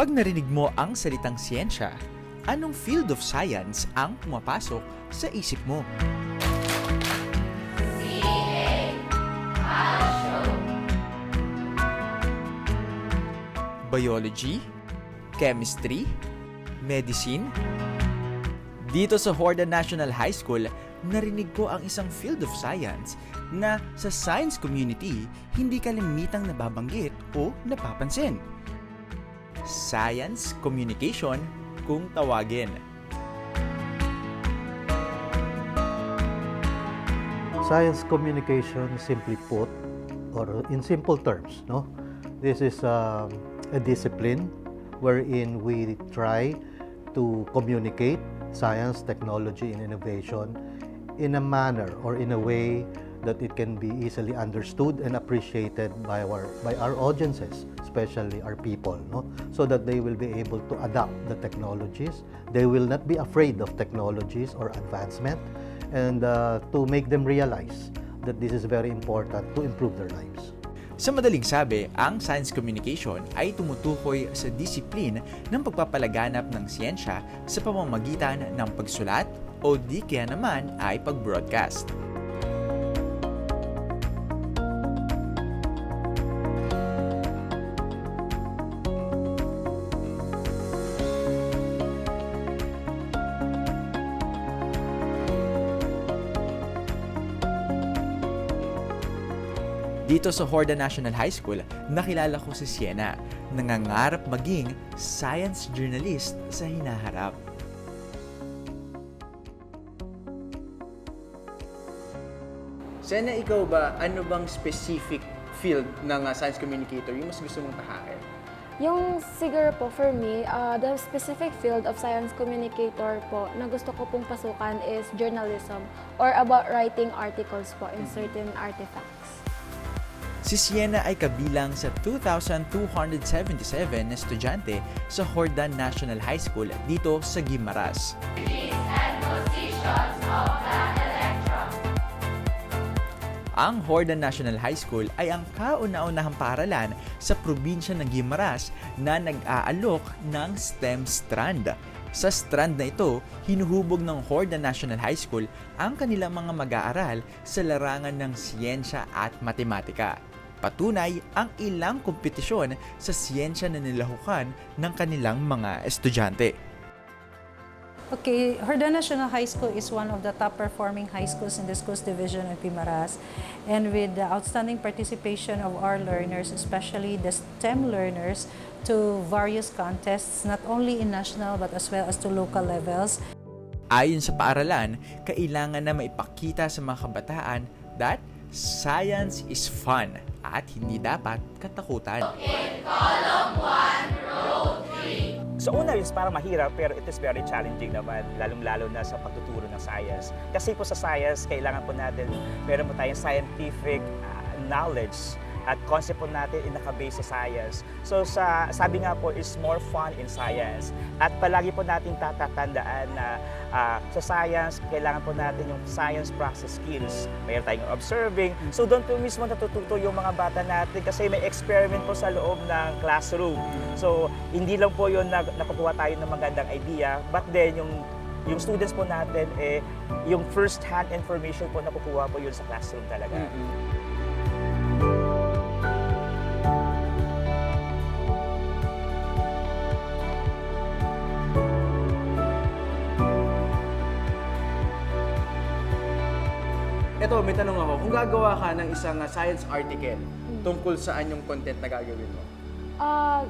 Kapag narinig mo ang salitang siyensya, anong field of science ang pumapasok sa isip mo? Biology? Chemistry? Medicine? Dito sa Horda National High School, narinig ko ang isang field of science na sa science community hindi kalimitang nababanggit o napapansin. Science Communication kung tawagin. Science communication, simply put, or in simple terms, no, this is um, a discipline wherein we try to communicate science, technology, and innovation in a manner or in a way that it can be easily understood and appreciated by our by our audiences, especially our people, no, so that they will be able to adapt the technologies. They will not be afraid of technologies or advancement, and uh, to make them realize that this is very important to improve their lives. Sa madaling sabi, ang science communication ay tumutukoy sa disiplin ng pagpapalaganap ng siyensya sa pamamagitan ng pagsulat o di kaya naman ay pag-broadcast. Dito sa Horda National High School, nakilala ko si Sienna, nangangarap maging science journalist sa hinaharap. Sienna, ikaw ba, ano bang specific field ng uh, science communicator yung mas gusto mong tahakin? Yung siguro po for me, uh, the specific field of science communicator po na gusto ko pong pasukan is journalism or about writing articles po in certain artifacts. Si Sienna ay kabilang sa 2,277 na estudyante sa Horda National High School dito sa Guimaras. Ang Horda National High School ay ang kauna-unahang paaralan sa probinsya ng Guimaras na nag-aalok ng STEM strand. Sa strand na ito, hinuhubog ng Horda National High School ang kanilang mga mag-aaral sa larangan ng siyensya at matematika. Patunay ang ilang kompetisyon sa siyensya na nilahukan ng kanilang mga estudyante. Okay, Horda National High School is one of the top performing high schools in the Schools Division of Pimaras. And with the outstanding participation of our learners, especially the STEM learners, to various contests, not only in national but as well as to local levels. Ayon sa paaralan, kailangan na maipakita sa mga kabataan that science is fun at hindi dapat katakutan. Sa una is para mahirap pero it is very challenging naman, lalong-lalo na sa pagtuturo ng science. Kasi po sa science, kailangan po natin, meron po tayong scientific uh, knowledge at concept po natin in nakabase sa science. So sa sabi nga po is more fun in science. At palagi po nating tatatandaan na uh, sa science, kailangan po natin yung science process skills. Mayroon tayong observing. So doon po mismo natututo yung mga bata natin kasi may experiment po sa loob ng classroom. So hindi lang po yun na nakukuha tayo ng magandang idea, but then yung yung students po natin eh yung first hand information po nakukuha po yun sa classroom talaga. Ito, may tanong ako. Kung gagawa ka ng isang uh, science article, tungkol saan yung content na gagawin mo? Uh,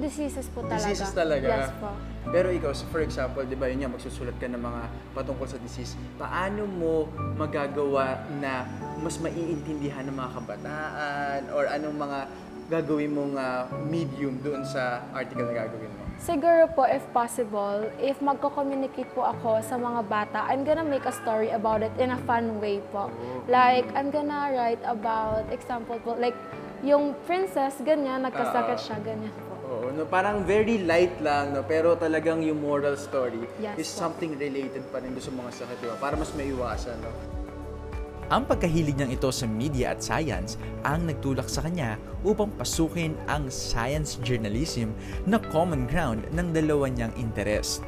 diseases po talaga. Diseases talaga? Yes po. Pero ikaw, so for example, di ba yun nga, magsusulat ka ng mga patungkol sa disease. Paano mo magagawa na mas maiintindihan ng mga kabataan or anong mga gagawin mong uh, medium doon sa article na gagawin mo? Siguro po, if possible, if magko-communicate po ako sa mga bata, I'm gonna make a story about it in a fun way po. Like, I'm gonna write about, example po, like, yung princess, ganyan, nagkasakit Ah. siya, ganyan po. Oo, no, parang very light lang, no, pero talagang yung moral story Yes is po. something related pa rin doon sa mga sakit, di ba? Para mas maiwasan, no? Ang pagkahilig niyang ito sa media at science ang nagtulak sa kanya upang pasukin ang science journalism na common ground ng dalawa niyang interest.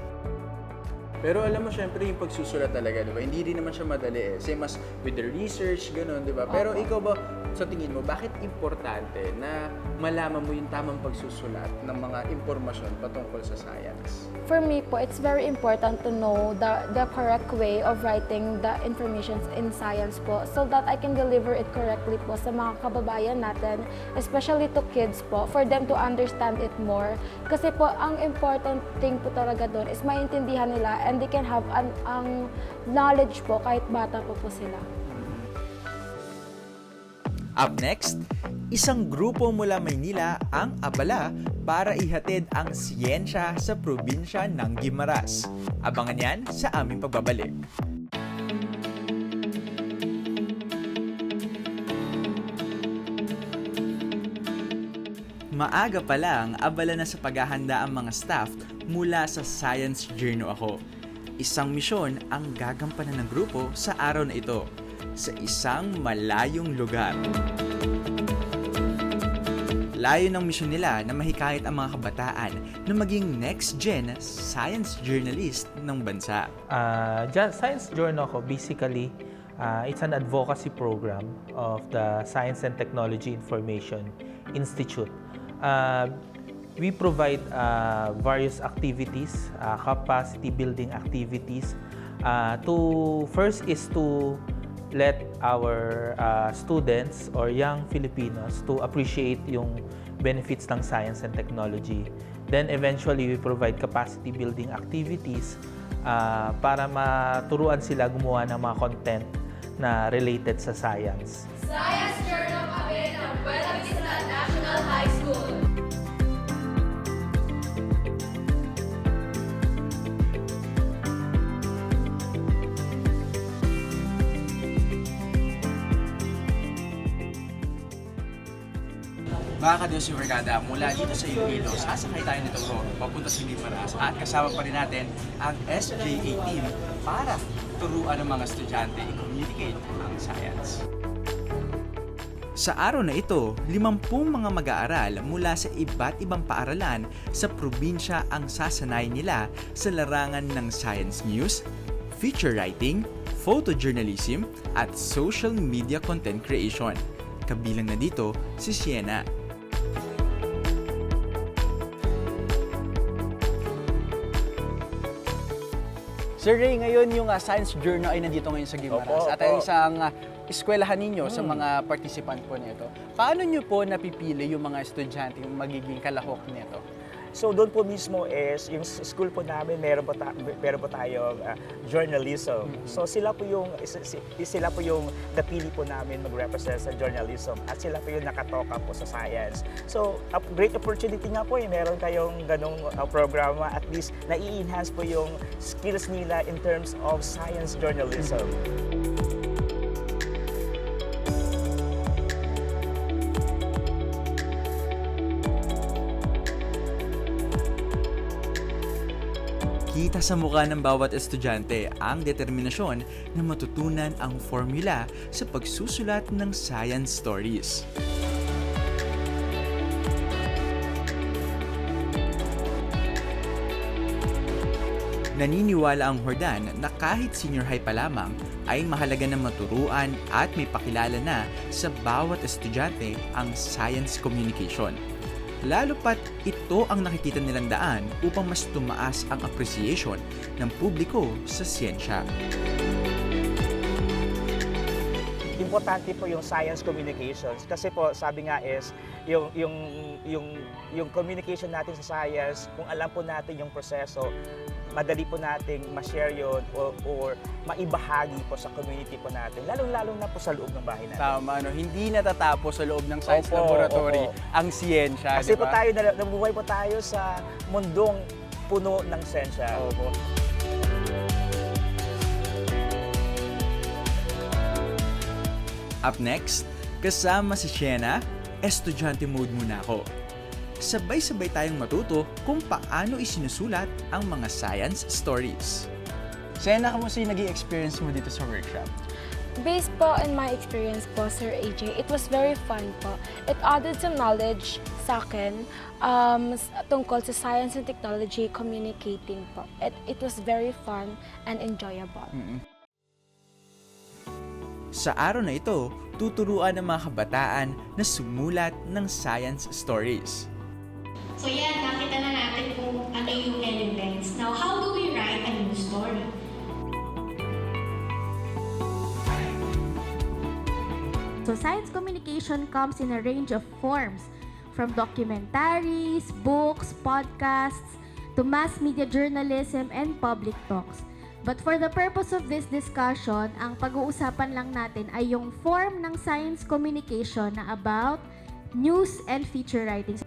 Pero alam mo, syempre, yung pagsusulat talaga, di ba? Hindi rin naman siya madali eh. Same as with the research, ganun, di ba? Pero ikaw ba, sa tingin mo, bakit importante na malaman mo yung tamang pagsusulat ng mga impormasyon patungkol sa science? For me po, it's very important to know the, the correct way of writing the information in science po so that I can deliver it correctly po sa mga kababayan natin, especially to kids po, for them to understand it more. Kasi po, ang important thing po talaga doon is maintindihan nila and they can have an, ang knowledge po kahit bata po po sila. Up next, isang grupo mula Maynila ang abala para ihatid ang siyensya sa probinsya ng Guimaras. Abangan yan sa aming pagbabalik. Maaga pa lang, abala na sa paghahanda ang mga staff mula sa Science Journey ako. Isang misyon ang gagampanan ng grupo sa araw na ito sa isang malayong lugar. Layo ng misyon nila na mahikayat ang mga kabataan na maging next-gen science journalist ng bansa. Uh, Science Journal ko, basically, uh, it's an advocacy program of the Science and Technology Information Institute. Uh, we provide uh, various activities, uh, capacity building activities. Uh, to first is to let our uh, students or young Filipinos to appreciate yung benefits ng science and technology. Then eventually we provide capacity building activities uh, para maturuan sila gumawa ng mga content na related sa science. Science Journal Mga ka-Diyos yung Mercada, mula dito sa Iloilo, sasakay tayo nito bro, papunta sa Limaras at kasama pa rin natin ang SJA team para turuan ng mga estudyante i-communicate ang science. Sa araw na ito, limampung mga mag-aaral mula sa iba't ibang paaralan sa probinsya ang sasanay nila sa larangan ng science news, feature writing, photojournalism, at social media content creation. Kabilang na dito si Sienna. Sir Ray, ngayon yung ah, Science Journal ay nandito ngayon sa Gimaras Opo, at ang isang ah, eskwelahan ninyo sa mga participant po nito. Paano nyo po napipili yung mga estudyante yung magiging kalahok nito? So doon po mismo is, yung school po namin, meron po, ta- meron po tayong ah, journalism. So sila po yung, sila po yung napili po namin mag-represent sa journalism at sila po yung nakatoka po sa science. So a great opportunity nga po eh, meron kayong ganong ah, programa at least nai-enhance po yung skills nila in terms of science journalism. Kita sa mukha ng bawat estudyante ang determinasyon na matutunan ang formula sa pagsusulat ng science stories. Naniniwala ang Hordan na kahit senior high pa lamang ay mahalaga na maturuan at may pakilala na sa bawat estudyante ang science communication. Lalo pat ito ang nakikita nilang daan upang mas tumaas ang appreciation ng publiko sa siyensya. importante po yung science communications kasi po sabi nga is yung yung yung yung communication natin sa science kung alam po natin yung proseso madali po nating ma-share yun or, or maibahagi po sa community po natin lalong-lalo na po sa loob ng bahay natin. Tama, no? hindi natatapos sa loob ng science Opo, laboratory opo. ang siyensya, Kasi di po ba? tayo na- nabuhay po tayo sa mundong puno ng sensya. Opo. Up next, kasama si Sienna, estudyante mode muna ako. Sabay-sabay tayong matuto kung paano isinusulat ang mga science stories. Sena, kamusta yung naging experience mo dito sa workshop? Based po in my experience po, Sir AJ, it was very fun po. It added some knowledge sa akin um, tungkol sa science and technology communicating po. It, it was very fun and enjoyable. Sa araw na ito, tuturuan ng mga kabataan na sumulat ng science stories. So yan, nakita na natin kung ano yung elements. Now, how do we write a new story? So science communication comes in a range of forms, from documentaries, books, podcasts, to mass media journalism and public talks. But for the purpose of this discussion, ang pag-uusapan lang natin ay yung form ng science communication na about news and feature writing.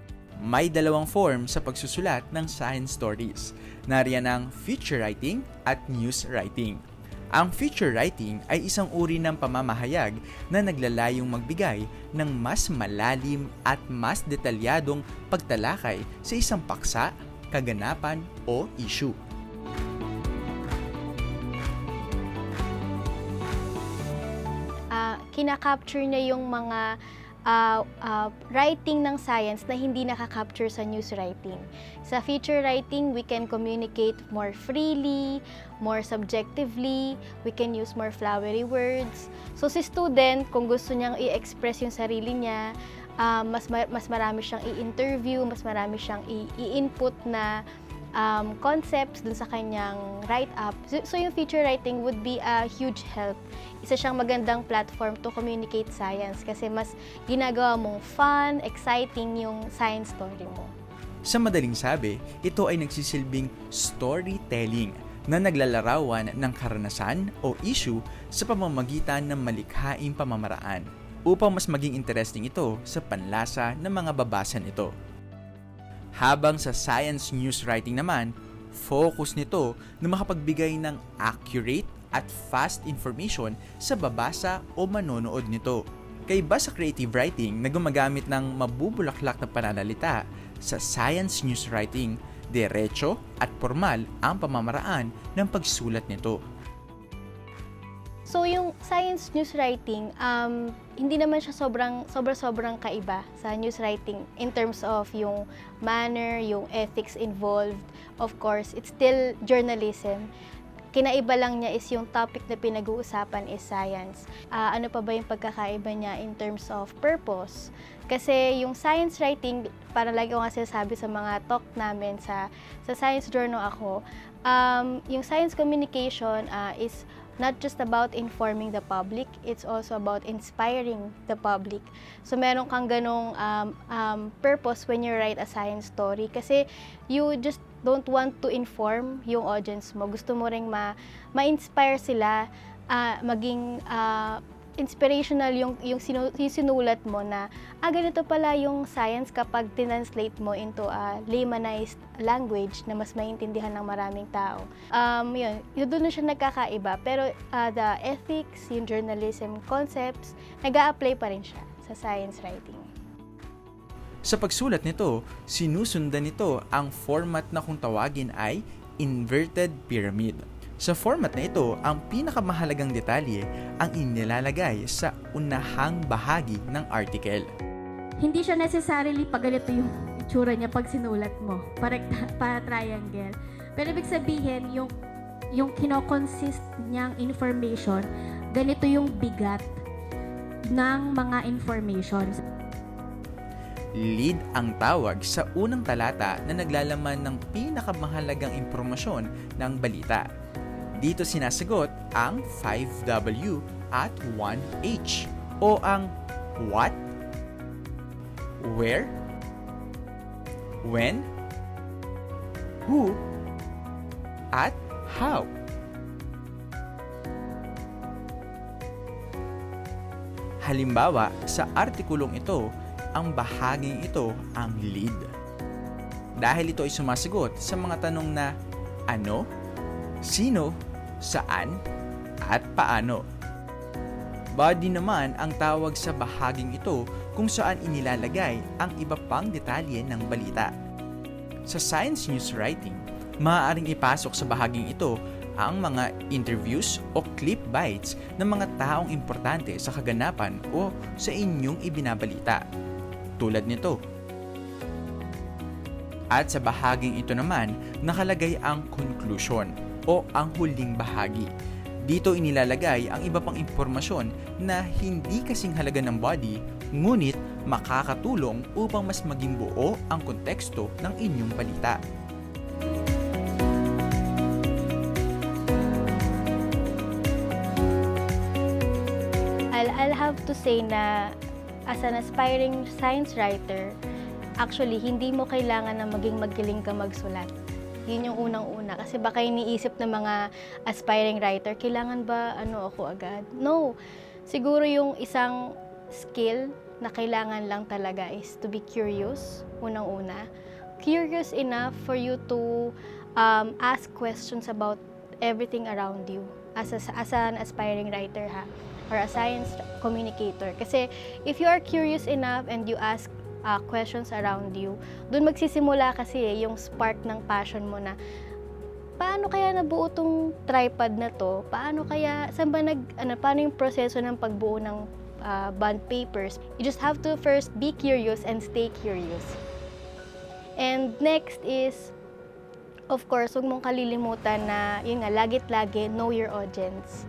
May dalawang form sa pagsusulat ng science stories. Nariyan ang feature writing at news writing. Ang feature writing ay isang uri ng pamamahayag na naglalayong magbigay ng mas malalim at mas detalyadong pagtalakay sa isang paksa, kaganapan o issue. ah, kinakapture niya yung mga ah, ah, writing ng science na hindi nakakapture sa news writing. Sa feature writing, we can communicate more freely, more subjectively, we can use more flowery words. So si student, kung gusto niyang i-express yung sarili niya, ah, mas, ma- mas marami siyang i-interview, mas marami siyang i-input na um, concepts dun sa kanyang write-up. So, so yung feature writing would be a huge help. Isa siyang magandang platform to communicate science kasi mas ginagawa mong fun, exciting yung science story mo. Sa madaling sabi, ito ay nagsisilbing storytelling na naglalarawan ng karanasan o issue sa pamamagitan ng malikhaing pamamaraan upang mas maging interesting ito sa panlasa ng mga babasa nito. Habang sa science news writing naman, focus nito na makapagbigay ng accurate at fast information sa babasa o manonood nito. Kaiba sa creative writing na gumagamit ng mabubulaklak na pananalita, sa science news writing, diretso at formal ang pamamaraan ng pagsulat nito. So yung science news writing, um, hindi naman siya sobrang sobra sobrang kaiba sa news writing in terms of yung manner, yung ethics involved. Of course, it's still journalism. Kinaiba lang niya is yung topic na pinag-uusapan is science. Ah, ano pa ba yung pagkakaiba niya in terms of purpose? Kasi yung science writing, para lagi ko nga sinasabi sa mga talk namin sa, sa Science Journal ako, um, yung science communication ah, is not just about informing the public, it's also about inspiring the public. So meron kang ganong um, um, purpose when you write a science story kasi you just don't want to inform yung audience mo. Gusto mo ring ma- ma-inspire sila, ah, maging ah, inspirational yung, yung, sinu- yung sinulat mo na, ah, ganito pala yung science kapag tinanslate mo into a laymanized language na mas maintindihan ng maraming tao. Um, yun, doon siya nagkakaiba. Pero ah, the ethics, yung journalism concepts, nag apply pa rin siya sa science writing. Sa pagsulat nito, sinusundan nito ang format na kung tawagin ay inverted pyramid. Sa format na ito, ang pinakamahalagang detalye ang inilalagay sa unahang bahagi ng article. Hindi siya necessarily pag ganito yung itsura niya pag sinulat mo, para, para triangle. Pero ibig sabihin, yung, yung kinokonsist niyang information, ganito yung bigat ng mga informations. Lead ang tawag sa unang talata na naglalaman ng pinakamahalagang impormasyon ng balita. Dito sinasagot ang 5W at 1H o ang what, where, when, who, at how. Halimbawa, sa artikulong ito, ang bahaging ito ang lead. Dahil ito ay sumasagot sa mga tanong na ano, sino, saan, at paano. Body naman ang tawag sa bahaging ito kung saan inilalagay ang iba pang detalye ng balita. Sa science news writing, maaaring ipasok sa bahaging ito ang mga interviews o clip bites ng mga taong importante sa kaganapan o sa inyong ibinabalita. Tulad nito. At sa bahaging ito naman, nakalagay ang conclusion o ang huling bahagi. Dito inilalagay ang iba pang impormasyon na hindi kasing halaga ng body, ngunit makakatulong upang mas maging buo ang konteksto ng inyong balita. I'll, I'll have to say na as an aspiring science writer, actually, hindi mo kailangan na maging magaling ka magsulat. Yun yung unang-una. Kasi baka iniisip ng mga aspiring writer, kailangan ba ano ako agad? No. Siguro yung isang skill na kailangan lang talaga is to be curious, unang-una. Curious enough for you to um, ask questions about everything around you as, a, as an aspiring writer ha or a science communicator kasi if you are curious enough and you ask uh, questions around you. Doon magsisimula kasi eh, yung spark ng passion mo na paano kaya nabuo tong tripod na to? Paano kaya saan ba nag ano paano yung proseso ng pagbuo ng uh, bond papers? You just have to first be curious and stay curious. And next is of course, huwag mong kalilimutan na, yun nga, lagit-lagi, know your audience.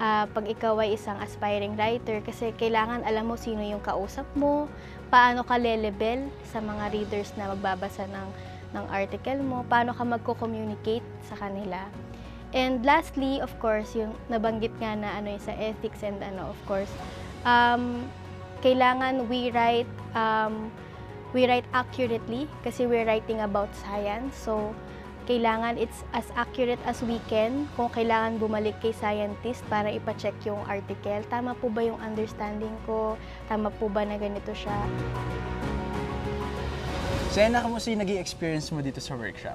Ah, pag ikaw ay isang aspiring writer, kasi kailangan alam mo sino yung kausap mo, paano ka lelebel sa mga readers na magbabasa ng, ng article mo, paano ka magko-communicate sa kanila. And lastly, of course, yung nabanggit nga na ano yung sa ethics and ano, of course, um, kailangan we write um, we write accurately kasi we're writing about science. So, kailangan it's as accurate as we can. Kung kailangan bumalik kay scientist para ipacheck yung article, tama po ba yung understanding ko? Tama po ba na ganito siya? Sena, kamusta yung naging experience mo dito sa workshop?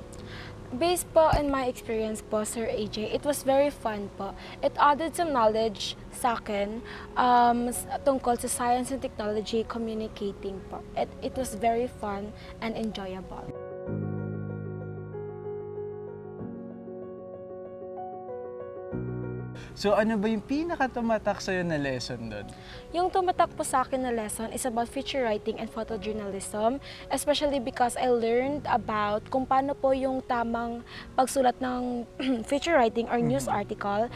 Based po on my experience po, Sir AJ, it was very fun po. It added some knowledge sa akin um, tungkol sa science and technology communicating po. It, it was very fun and enjoyable. So ano ba yung pinaka-tumatak sa'yo na lesson doon? Yung tumatak po sa akin na lesson is about feature writing and photojournalism, especially because I learned about kung paano po yung tamang pagsulat ng feature writing or news article.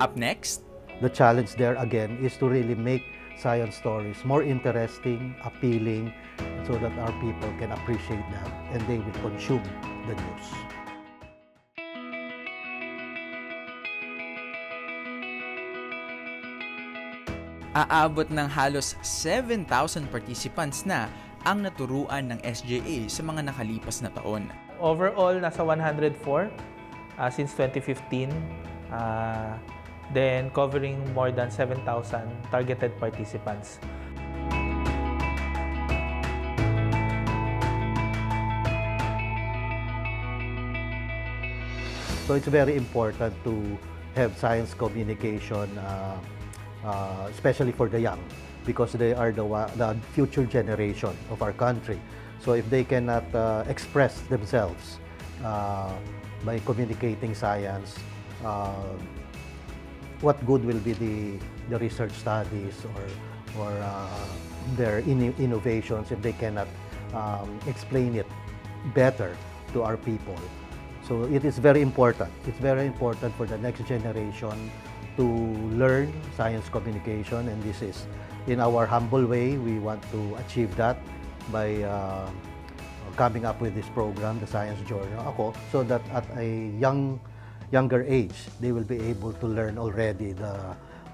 Up next, The challenge there again is to really make science stories more interesting, appealing, so that our people can appreciate that and they will consume the news. Aabot ng halos 7,000 participants na ang naturuan ng SJA sa mga nakalipas na taon. Overall, nasa 104 uh, since 2015. Uh, then covering more than 7,000 targeted participants. So it's very important to have science communication, uh, uh, especially for the young, because they are the, the future generation of our country. So if they cannot uh, express themselves uh, by communicating science, uh, what good will be the, the research studies or, or uh, their in- innovations if they cannot um, explain it better to our people. So it is very important. It's very important for the next generation to learn science communication and this is in our humble way we want to achieve that by uh, coming up with this program, the Science Journal ako, so that at a young younger age they will be able to learn already the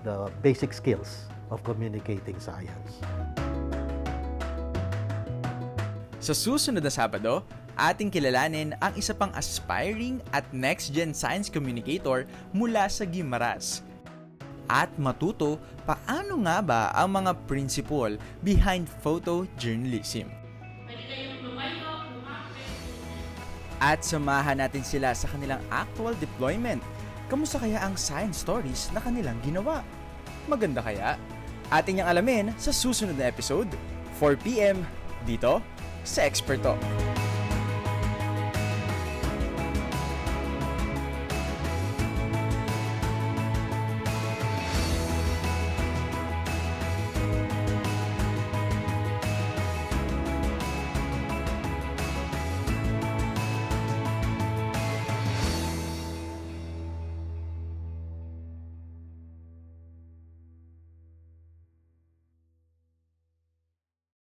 the basic skills of communicating science. Sa susunod na Sabado, ating kilalanin ang isa pang aspiring at next-gen science communicator mula sa Gimaras. At matuto paano nga ba ang mga principle behind photojournalism. At samahan natin sila sa kanilang actual deployment. Kamusta kaya ang science stories na kanilang ginawa? Maganda kaya? Ating niyang alamin sa susunod na episode, 4pm, dito sa Expert Talk.